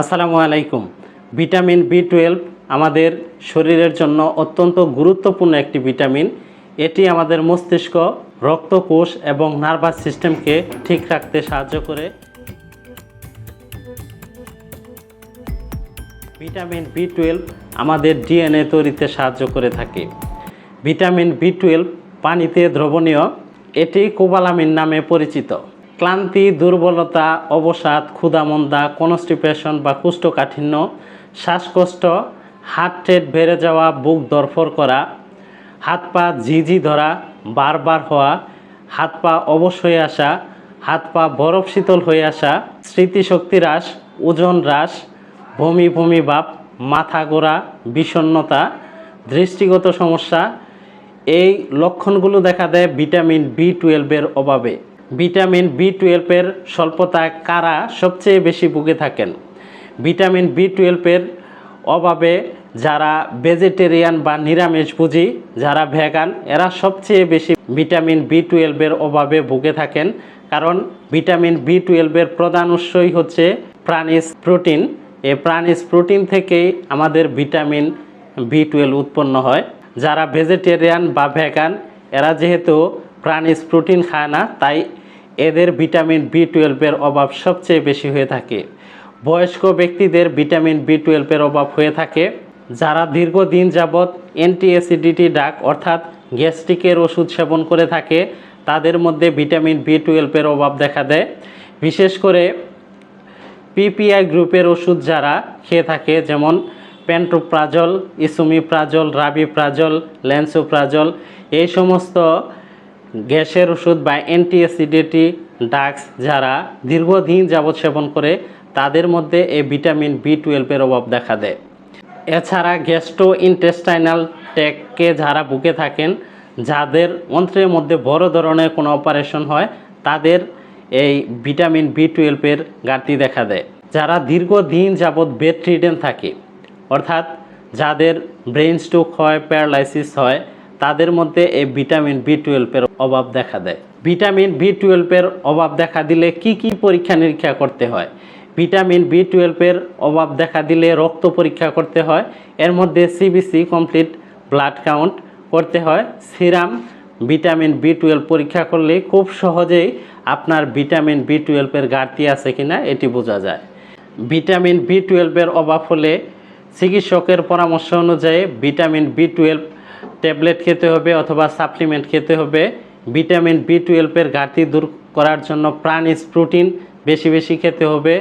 আসসালামু আলাইকুম। Vitamin B twelve আমাদের শরীরের জন্য অত্যন্ত গুরুত্বপূর্ণ একটি ভিটামিন। এটি আমাদের মস্তিষ্ক, রক্তকোষ এবং নার্ভাস সিস্টেমকে ঠিক রাখতে সাহায্য করে। ভিটামিন বি টুয়েলভ আমাদের ডিএনএ তৈরিতে সাহায্য করে থাকে। ভিটামিন বি টুয়েলভ পানিতে দ্রবণীয়, এটি কোবালামিন নামে পরিচিত। ক্লান্তি, দুর্বলতা, অবসাদ, ক্ষুধামন্দা, কনস্টিপেশন বা কুষ্ঠকাঠিন্য, শ্বাসকষ্ট, হার্ট রেট বেড়ে যাওয়া, বুক দরফর করা, হাত পা ঝিঝি ধরা, বারবার হওয়া, হাত পা অবশ হয়ে আসা, হাত পা বরফ শীতল হয়ে আসা, স্মৃতিশক্তি হ্রাস, ওজন হ্রাস, বমি বমি ভাব, মাথা গোড়া বিষণ্ণতা, দৃষ্টিগত সমস্যা, এই লক্ষণগুলো দেখা দেয় ভিটামিন বি টুয়েলভের অভাবে। ভিটামিন বি টুয়েলভের স্বল্পতায় কারা সবচেয়ে বেশি ভুগে থাকেন? ভিটামিন বি টুয়েলভের অভাবে যারা ভেজিটেরিয়ান বা নিরামিষভোজী যারা ভেগান এরা সবচেয়ে বেশি ভিটামিন বি টুয়েলভের অভাবে ভুগে থাকেন। কারণ ভিটামিন বি টুয়েলভের প্রধান উৎসই হচ্ছে প্রাণিজ প্রোটিন। এই প্রাণিজ প্রোটিন থেকেই আমাদের ভিটামিন বি টুয়েলভ উৎপন্ন হয়। যারা ভেজিটেরিয়ান বা ভেগান এরা যেহেতু প্রাণিজ প্রোটিন খায় না, তাই এদের ভিটামিন বি টুয়েলভের অভাব সবচেয়ে বেশি হয়ে থাকে। বয়স্ক ব্যক্তিদের ভিটামিন বি টুয়েলভের অভাব হয়ে থাকে, যারা দীর্ঘদিন যাবৎ অ্যান্টি অ্যাসিডিটি ডাক অর্থাৎ গ্যাস্ট্রিকের ওষুধ সেবন করে থাকে, তাদের মধ্যে ভিটামিন বি টুয়েলভের অভাব দেখা দেয়। বিশেষ করে পিপিআই গ্রুপের ওষুধ যারা খেয়ে থাকে, যেমন প্যান্টোপ্রাজল ইসুমিপ্রাজল রাবিপ্রাজল ল্যান্সোপ্রাজল এই সমস্ত গ্যাসের ওষুধ বা অ্যান্টি অ্যাসিডিটি ডাক্স যারা দীর্ঘদিন যাবৎ সেবন করে, তাদের মধ্যে এই ভিটামিন বি টুয়েলভের অভাব দেখা দেয়। এছাড়া গ্যাস্ট্রো ইন্টেস্টাইনাল ট্যাককে যারা বুকে থাকেন, যাদের অন্ত্রের মধ্যে বড় ধরনের কোনো অপারেশন হয়, তাদের এই ভিটামিন বি টুয়েলভের ঘাটতি দেখা দেয়। যারা দীর্ঘদিন যাবৎ বেড রিডেন থাকে, অর্থাৎ যাদের ব্রেন স্ট্রোক হয়, প্যারালাইসিস হয় তাদের মধ্যে এই ভিটামিন বি টুয়েলভের অভাব দেখা দেয়। ভিটামিন বি টুয়েলভের অভাব দেখা দিলে কি কি পরীক্ষা নিরীক্ষা করতে হয়? ভিটামিন বি টুয়েলভের অভাব দেখা দিলে রক্ত পরীক্ষা করতে হয়। এর মধ্যে সিবিসি কমপ্লিট ব্লাড কাউন্ট করতে হয়। সিরাম ভিটামিন বি টুয়েলভ পরীক্ষা করলে খুব সহজেই আপনার ভিটামিন বি টুয়েলভের ঘাটতি আছে কিনা এটি বোঝা যায়। ভিটামিন বি টুয়েলভের অভাব হলে চিকিৎসকের পরামর্শ অনুযায়ী ভিটামিন বি টুয়েলভ ট্যাবলেট খেতে হবে অথবা সাপ্লিমেন্ট খেতে হবে। ভিটামিন বি টুয়েলভের ঘাটতি দূর করার জন্য প্রাণিজ প্রোটিন বেশি বেশি খেতে হবে।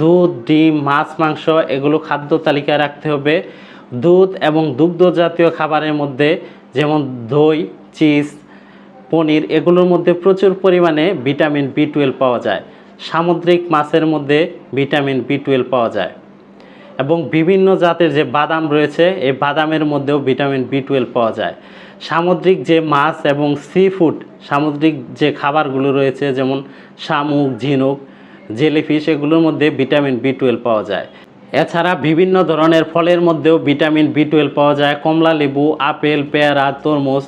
দুধ, ডিম, মাছ, মাংস এগুলো খাদ্য তালিকায় রাখতে হবে। দুধ এবং দুগ্ধ জাতীয় খাবারের মধ্যে যেমন দই, চিজ, পনির এগুলোর মধ্যে প্রচুর পরিমাণে ভিটামিন বি টুয়েলভ পাওয়া যায়। সামুদ্রিক মাছের মধ্যে ভিটামিন বি টুয়েলভ পাওয়া যায়। এবং বিভিন্ন জাতের যে বাদাম রয়েছে, এই বাদামের মধ্যেও ভিটামিন বি টুয়েলভ পাওয়া যায়। সামুদ্রিক যে মাছ এবং সি ফুড সামুদ্রিক যে খাবারগুলো রয়েছে, যেমন শামুক, ঝিনুক, জেলিফিশ, এগুলোর মধ্যে ভিটামিন বি টুয়েলভ পাওয়া যায়। এছাড়া বিভিন্ন ধরনের ফলের মধ্যেও ভিটামিন বি টুয়েলভ পাওয়া যায়। কমলা লেবু, আপেল, পেয়ারা, তরমুজ,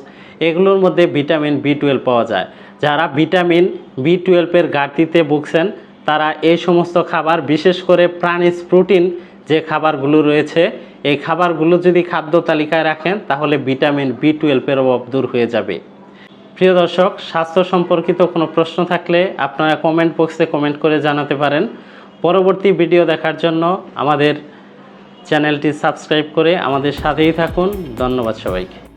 এগুলোর মধ্যে ভিটামিন বি টুয়েলভ পাওয়া যায়। যারা ভিটামিন বি টুয়েলভের ঘাটতিতে ভুগছেন, তারা এই সমস্ত খাবার, বিশেষ করে প্রাণিজ প্রোটিন যে খাবারগুলো রয়েছে, এই খাবারগুলো যদি খাদ্য তালিকায় রাখেন, তাহলে ভিটামিন বি টুয়েলভের অভাব দূর হয়ে যাবে। প্রিয় দর্শক, স্বাস্থ্য সম্পর্কিত কোনো প্রশ্ন থাকলে আপনারা কমেন্ট বক্সে কমেন্ট করে জানাতে পারেন। পরবর্তী ভিডিও দেখার জন্য আমাদের চ্যানেলটি সাবস্ক্রাইব করে আমাদের সাথেই থাকুন। ধন্যবাদ সবাইকে।